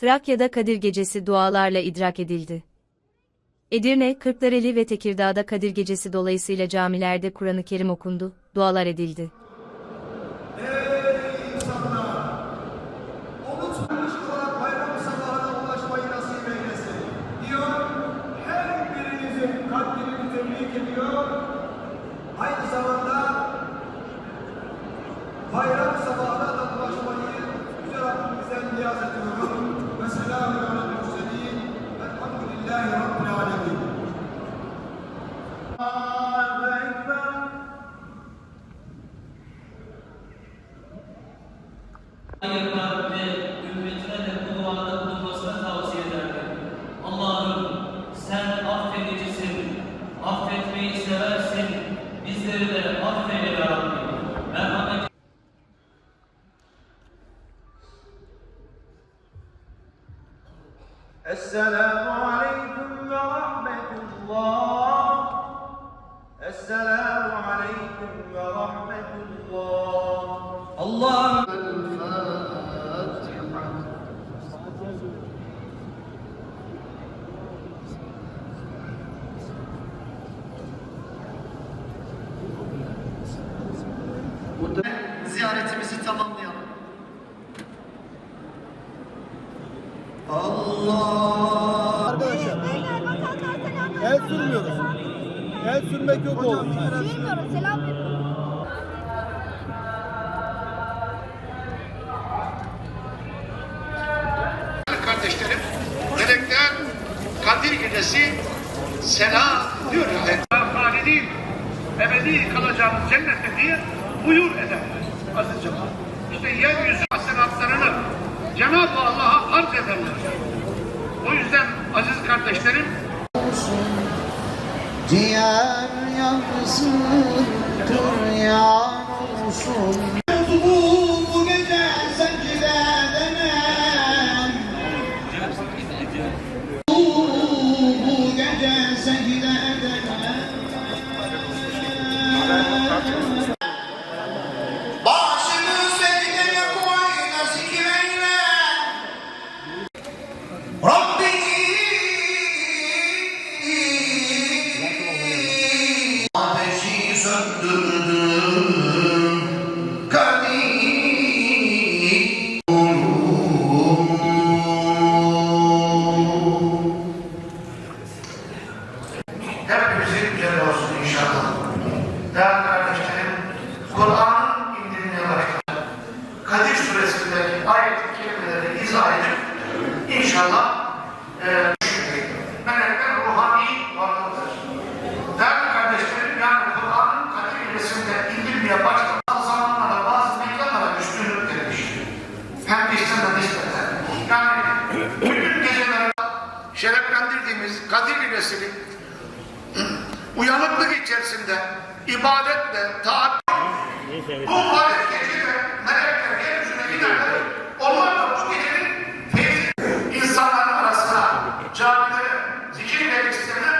Trakya'da Kadir Gecesi dualarla idrak edildi. Edirne, Kırklareli ve Tekirdağ'da Kadir Gecesi dolayısıyla camilerde Kur'an-ı Kerim okundu, dualar edildi. Diyor, her birinizin kalbini Hayırlar ve ümmetine de bu duada bulunmasını tavsiye ederdi. Allah'ım sen affedicisin, affetmeyi seversin, bizleri de affeyle ya Rabbi. Merhamet Esselamu Aleyküm ziyaretimizi tamamlayalım. Arkadaşlar el sürmüyoruz. El sürmek yok oğlum. Bilmiyorum selam veriyorum. kardeşlerim, melekler Kadir Gecesi selam diyor yani. Halidin, ebedi kalacağımız cennette diye buyur eder aziz cemaat. İşte yeryüzü hasenatlarını Cenab-ı Allah'a arz ederler. O yüzden aziz kardeşlerim, Ciğer yansın, turyan olsun. Yani bütün geceleri şereflendirdiğimiz Kadir Gecesi'ni uyanıklık içerisinde ibadetle, taat bu mübarek gecede melekler yeryüzüne giderler. Onlar da bu gecenin insanların arasına, camilere, zikir meclislerine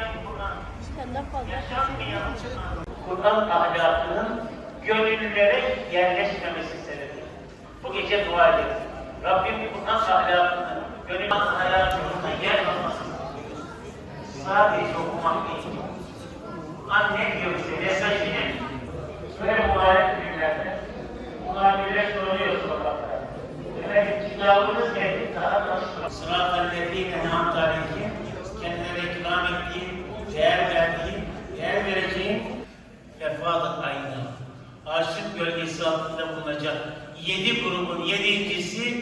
Kur'an, yaşanmayan Kur'an ahlakının gönüllere yerleşmemesi sebebi. Bu gece dua ederiz. Rabbim Kur'an ahlakını, gönül hayatımızda yer almasın. Sadece okumak değil. Kur'an ne diyor bize, mesajı ne? Böyle bulunacak yedi grubun yedincisi